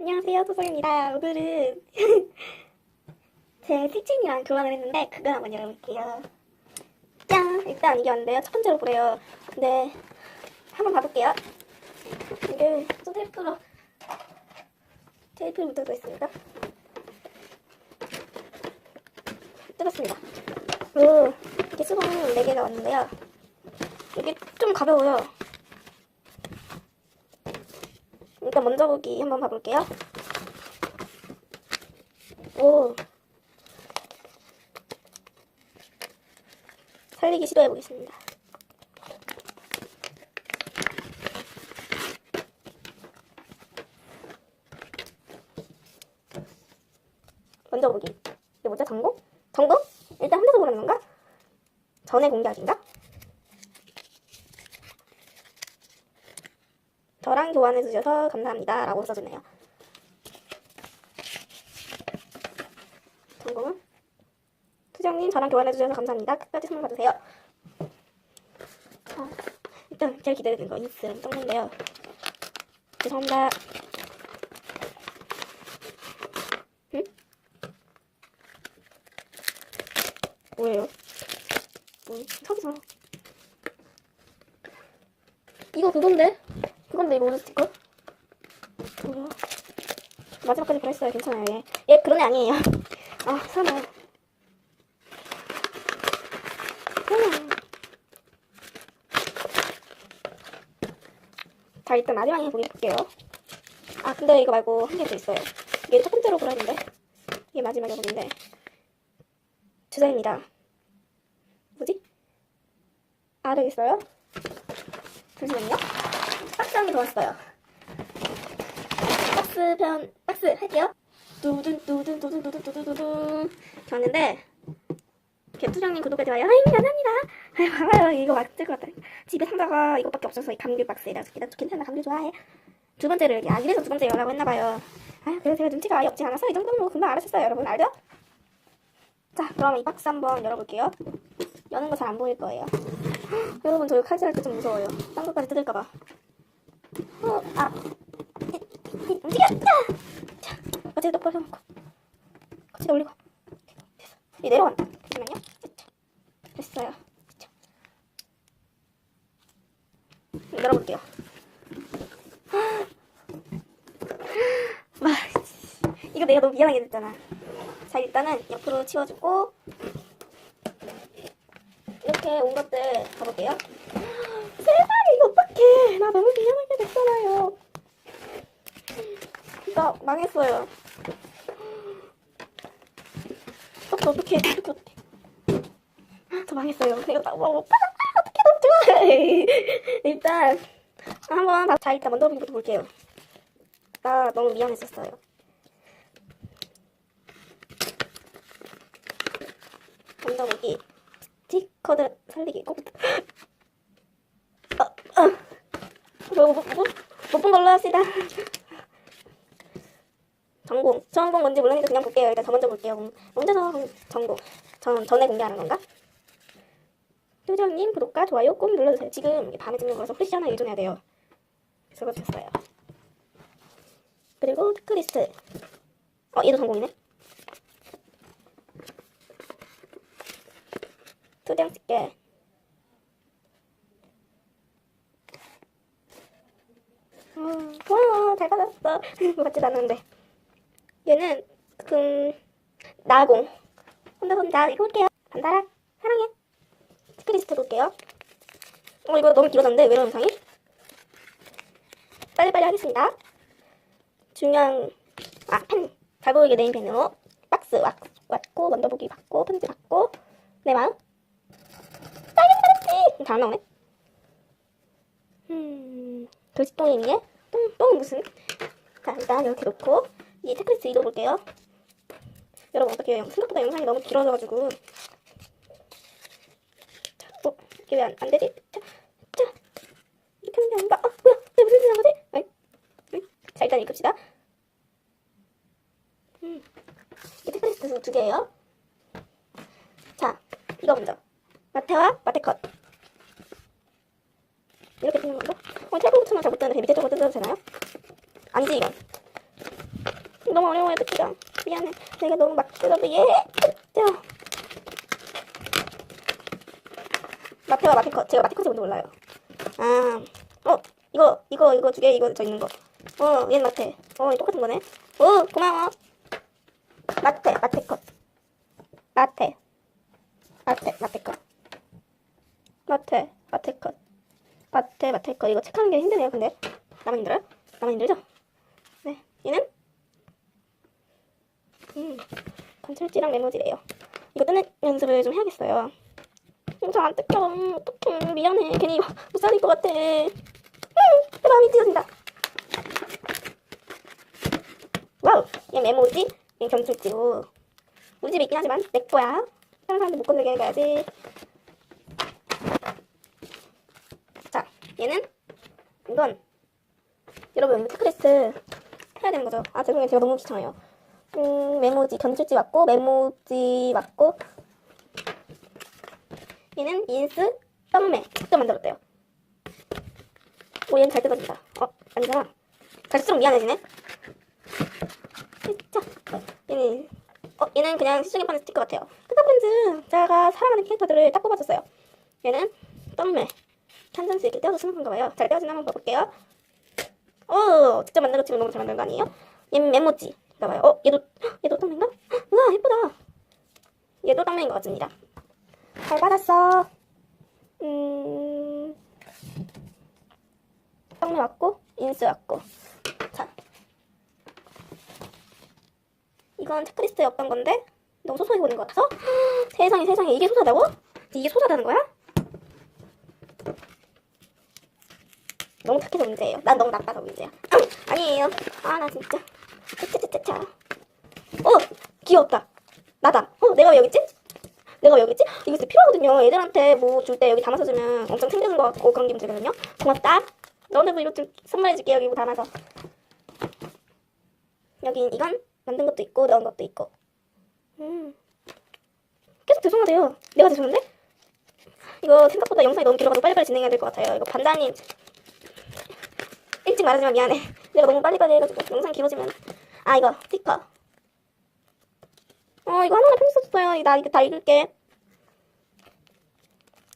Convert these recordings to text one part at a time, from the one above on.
안녕하세요, 소정입니다. 오늘은 제 티칭이랑 교환을 했는데 그걸 한번 열어볼게요. 짠! 일단 이게 왔는데요. 첫 번째로 보래요. 근데 한번 봐볼게요. 이게 또 테이프로 테이프를 묻어져 있습니다. 뜯었습니다. 그리고 이렇게 수건 4개가 왔는데요. 이게 좀 가벼워요. 일단 먼저 보기 한번 봐볼게요. 오. 살리기 시도해 보겠습니다. 먼저 보기. 이게 뭐죠? 전공? 전공? 일단 혼자서 보는 건가? 전에 공략인가? 저랑 교환해 주셔서 감사합니다. 라고 써주네요. 전공은? 수정님, 저랑 교환해 주셔서 감사합니다. 끝까지 선물 받으세요. 자, 일단 제일 기대되는 거 인스를 떴는데요. 죄송합니다. 응? 뭐예요? 뭐, 서비서. 이거 그건데? 그건데 이거 오늘 스티커? 뭐야? 마지막까지 그랬어요. 괜찮아요. 얘. 얘 그런 애 아니에요. 아, 설마. 자, 일단 마지막에 보기 볼게요. 아, 근데 이거 말고 한 개 더 있어요. 이게 첫 번째로 보라 했는데. 이게 마지막에 보기인데. 주사입니다. 뭐지? 알아겠어요? 잠시만요. 박스 한 개 더 왔어요. 박스 편, 박스 할게요. 두둔, 두둔, 두둔, 두둔, 두둔, 두둔. 줬는데, 개투장님 구독해 좋아요. 아이, 감사합니다. 아이, 봐봐요. 이거 맞을 것 같아. 집에 상자가 이것밖에 없어서 이 감귤 박스에다 나 괜찮아. 감귤 좋아해. 두 번째를 아, 이래서 두 번째 열라고 했나봐요. 아, 그래서 제가 눈치가 아예 없지 않아서 이 정도면 뭐 금방 알아셨어요. 여러분, 알죠? 자, 그러면 이 박스 한번 열어볼게요. 여는 거 잘 안 보일 거예요. 여러분, 저 칼질할 때 좀 무서워요. 딴 것까지 뜯을까봐. 어, 아. 움직여! 자! 자, 똑바로 세워놓고. 거치대 올리고. 이 내려간다. 잠시만요. 자, 됐어요. 자. 열어볼게요. 와, 이거 내가 너무 미안하게 됐잖아. 자, 일단은 옆으로 치워주고. 이렇게 온 것들 가볼게요. 세상에 이거 어떡해 나 너무 미안하 게 됐잖아요. 나 망했어요. 어떡해 어떡해 어떡해 어떡해. 저 망했어요. 이거 나 뭐, 아, 어떡해 좋아 일단 한번 다- 자 일단 먼저 보기부터 볼게요. 나 너무 미안했었어요. 먼저 보기 스티커들 살리기 꼭부터 뭐, 뭐, 뭐, 못본 걸로 합시다. 전공. 전공 뭔지 모르니까 그냥 볼게요. 일단 저 먼저 볼게요. 먼저서 전공. 전, 전에 공개하는 건가? 효정님 구독과 좋아요 꼭 눌러주세요. 지금 밤에 찍는 거라서 후레쉬 하나 일존해야 돼요. 됐어요. 그리고 체크리스트. 어, 얘도 전공이네. 투장 찍게. 음, 고마워. 잘 받았어. 맞지도 않는데. 얘는, 그, 나공. 혼자 혼자 이거 볼게요. 간다라. 사랑해. 체크리스트 볼게요. 어, 이거 너무 길어졌는데? 왜 이런 영상이? 빨리빨리 하겠습니다. 중요한, 아, 펜. 잘 보이게 네임펜으로. 박스 왔, 왔고, 먼저 보기 받고, 편지 받고, 내 마음. 딸기 받았지! 잘 나오네. 음, 글씨똥이네? 똥, 똥은 무슨? 자, 일단 이렇게 놓고, 이 체크리스트 읽어볼게요. 여러분, 어떡해요. 생각보다 영상이 너무 길어져가지고. 자, 어, 이게 왜 안, 안 되지? 자, 자. 이렇게 하는 게 아닌가? 아, 뭐야? 왜 무슨 짓을 한 거지? 아이, 응? 자, 일단 읽읍시다. 음, 이 체크리스트 두 개예요. 자, 이거 먼저. 마테와 마테컷. 이렇게 뜨는 건가? 어, 탭을 붙이면 잘못 뜨는데 밑에 쪽으로 뜯어도 되나요? 아니지, 이건. 너무 어려워요, 듣기가. 미안해. 내가 너무 막 들어도 예. 진짜. 마테와 마테커. 제가 마테커스 뭔지 몰라요. 아, 어, 이거, 이거, 이거 두 개, 이거 저 있는 거. 어, 얘는 마테. 어, 똑같은 거네. 오, 고마워. 마테, 마테컷. 마테. 마테, 마테컷. 마테, 마테컷. 마테, 마테컷. 이거 체크하는 게 힘드네요, 근데. 나만 힘들어요? 나만 힘들죠? 네. 얘는? 음, 컨트롤지랑 메모지래요. 이거 뜨는 연습을 좀 해야겠어요. 잘안 뜯겨. 어떡해. 미안해. 괜히 못 살릴 것 같아. 음, 내 마음이 찢어진다. 와우. 얘 메모지, 얘 점술지로. 우리 집에 있긴 하지만 내 거야. 다른 사람들 못 건들게 해가야지. 자, 얘는 이건 여러분 체크리스트 해야 되는 거죠. 아 죄송해요. 제가 너무 귀찮아요. 음, 메모지 견출지 맞고 메모지 맞고 얘는 인스 썸매 직접 만들었대요. 오 얘는 잘 뜯어진다. 어 아니잖아. 갈수록 미안해지네. 진짜. 얘는 어 얘는 그냥 시중에 파는 스티커 같아요. 스타프렌즈 제가 사랑하는 캐릭터들을 딱 뽑아줬어요. 얘는 썸매 탄전수 이렇게 떼어서 쓰는 건가 봐요. 잘 떼어지나 한번 봐볼게요. 어 직접 지금 너무 잘 만든 거 아니에요? 얘는 메모지 봐봐요. 어 얘도 얘도 썸매인가? 우와 예쁘다. 얘도 썸매인 것 같습니다. 잘 받았어. 음, 썸매 왔고 인스 왔고. 자, 이건 체크리스트에 없던 건데 너무 소소하게 보는 것 같아서 세상에 세상에 이게 소소하다고? 이게 소소하다는 거야? 너무 착해서 문제예요. 난 너무 나빠서 문제야. 아니에요. 아 나 진짜. 짜짜짜짜. 어 귀엽다. 나다. 어 내가 왜 여기 있지? 내가 왜 여기 있지? 이거 진짜 필요하거든요. 애들한테 뭐 줄 때 여기 담아서 주면 엄청 챙겨준 것 같고 그런 기분 들거든요. 고맙다. 너네도 이거 좀 선물해줄게 여기 뭐 담아서. 여긴 이건 만든 것도 있고 넣은 것도 있고. 음. 계속 죄송하대요. 내가 죄송한데? 이거 생각보다 영상이 너무 길어가지고 빨리빨리 진행해야 될 것 같아요. 이거 반장님 일찍 말하지만 미안해. 내가 너무 빨리빨리 해가지고 영상 길어지면 아 이거 스티커. 어 이거 하나하나 편지 썼어요. 나 이거 다 읽을게.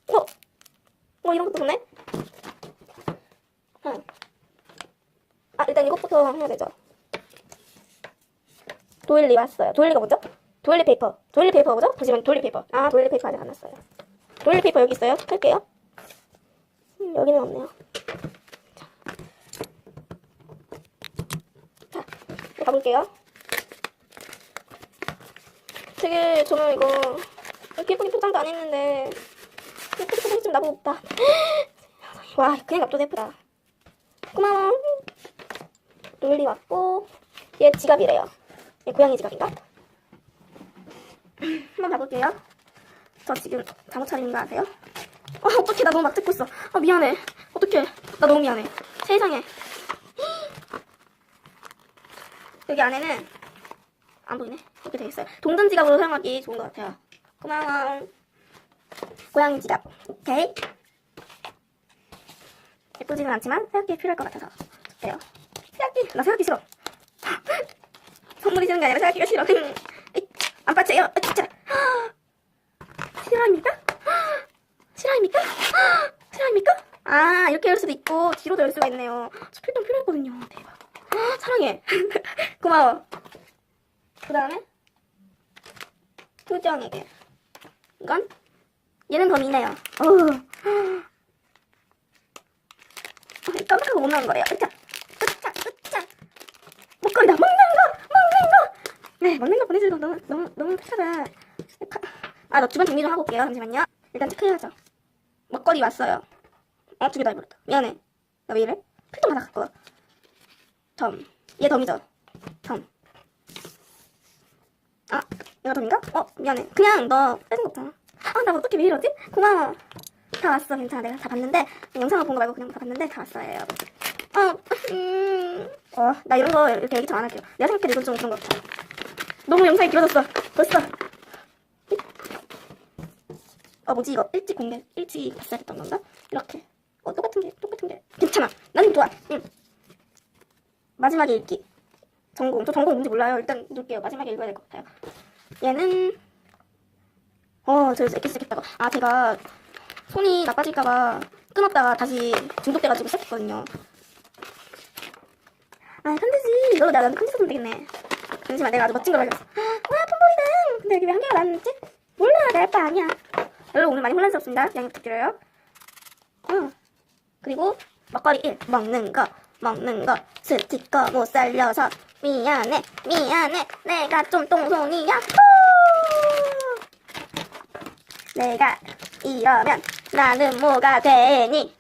어, 어 이런 것도 좋네. 응. 아 일단 이것부터 해야 되죠. 도일리 왔어요. 도일리가 뭐죠? 도일리 페이퍼. 도일리 페이퍼 뭐죠? 잠시만 도일리 페이퍼. 아 도일리 페이퍼 아직 안 왔어요. 도일리 페이퍼 여기 있어요. 할게요. 음, 여기는 없네요. 자, 이거 가볼게요. 되게 저는 이거 이렇게 예쁘게 포장도 안 했는데 예쁘게 포장이 좀 나보고 없다. 와 그냥 납도 예쁘다. 고마워. 놀리 왔고 얘 지갑이래요. 얘 고양이 지갑인가? 한번 봐볼게요. 저 지금 잠옷 차림인 거 아세요? 어, 어떡해 나 너무 막 듣고 있어. 아 미안해. 어떡해 나 너무 미안해. 세상에. 여기 안에는 안 보이네. 이렇게 돼 있어요. 동전 지갑으로 사용하기 좋은 것 같아요. 고마워. 고양이 지갑. 오케이. 예쁘지는 않지만 새학기에 필요할 것 같아서 좋대요. 새학기 나 새학기 싫어. 선물이 주는 게 아니라 새학기가 싫어. 안 빠져요. 아, 진짜. 실화입니까? 실화입니까? 실화입니까? 아 이렇게 열 수도 있고 뒤로 도 열 수가 있네요. 저 필통 필요했거든요. 대박. 사랑해. 고마워. 그 다음에 표정에게 이건 얘는 더 미네요. 어우. 깜빡하고 못 나온 거예요. 으짜, 으짜, 으짜. 목걸이다. 먹는 거, 먹는 거. 네, 먹는 거 보내주고 너무 너무 너무 착하다. 아, 나 주변 정리 좀 하고 올게요. 잠시만요. 일단 체크해야죠. 먹거리 왔어요. 어, 두개다 해버렸다. 미안해. 나 왜 이래? 필통 하나 갖고. 와. 점. 얘 덤이죠? 점. 아, 얘가 덤인가? 어, 미안해. 그냥 너 빼는 거 없잖아. 아, 나 어떻게 왜 이러지? 고마워. 다 왔어, 괜찮아. 내가 다 봤는데, 영상을 본 거 말고 그냥 다 봤는데, 다 왔어요, 여러분. 어, 음, 어, 나 이런 거 이렇게 얘기 좀 안 할게요. 내가 생각해도 좀 그런 것 같아. 너무 영상이 길어졌어. 벌써. 어, 뭐지, 이거? 일찍 공개, 일찍 봤어야 됐던 건가? 이렇게. 어, 똑같은 게, 똑같은 게. 괜찮아. 나는 좋아. 응. 마지막에 읽기. 전공. 저 전공 뭔지 몰라요. 일단 놓을게요. 마지막에 읽어야 될 것 같아요. 얘는 어, 저 새끼새끼다가 아 제가 손이 나빠질까봐 끊었다가 다시 중독돼가지고 시작했거든요. 아, 편지지. 이걸로 내가 편지 써면 되겠네. 잠시만, 내가 아주 멋진 걸 발견했어. 와, 폰보이당! 근데 여기 왜 한 개가 나왔지? 몰라, 내알바 아니야. 여러분, 오늘 많이 혼란스럽습니다. 양해 부탁드려요. 응. 그리고, 막걸리 1. 먹는 거, 먹는 거. 스티커 못 살려서. 미안해, 미안해. 내가 좀 똥손이야. 후! 내가 이러면 나는 뭐가 되니?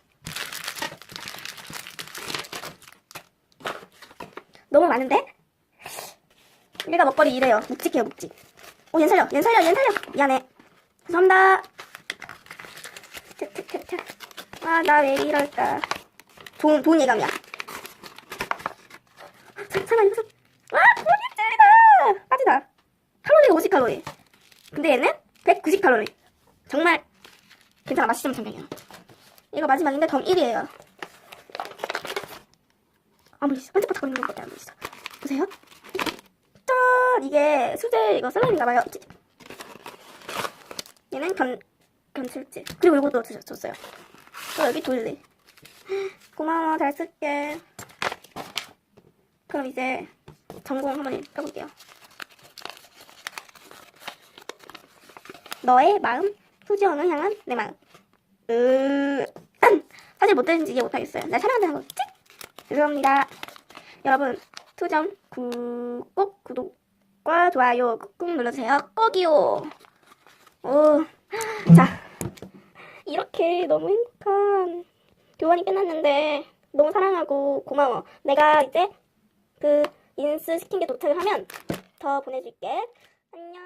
너무 많은데? 얘가 먹거리 이래요. 묵직해요, 묵직. 오, 얜 살려, 얜 살려, 얜 살려. 미안해. 죄송합니다. 차차차차. 아, 나 왜 이럴까. 좋은, 좋은 예감이야. 사- 사만 이거 와, 찔리다! 빠지다. 칼로리가 50칼로리. 근데 얘는 190칼로리. 정말 괜찮아, 맛있으면 참견이야. 이거 마지막인데 덤 1이에요. 아무 있어. 반짝반짝거리는 것 같아, 아무 있어. 보세요. 짠! 이게 수제 이거 슬라임인가봐요. 얘는 견, 견출제. 그리고 이것도 주- 줬어요. 또 여기 돌리. 고마워, 잘 쓸게. 그럼 이제 전공 한번 읽어볼게요. 너의 마음, 후지원을 향한 내 마음. 으, 사실 못 되는지 이해 못하겠어요. 날 사랑한다는 거겠지? 죄송합니다. 여러분, 투점 구, 꼭 구독과 좋아요 꾹꾹 눌러주세요. 꼭이요. 오, 자, 이렇게 너무 행복한 교환이 끝났는데 너무 사랑하고 고마워. 내가 이제 그 인스 시킨 게 도착을 하면 더 보내줄게. 안녕.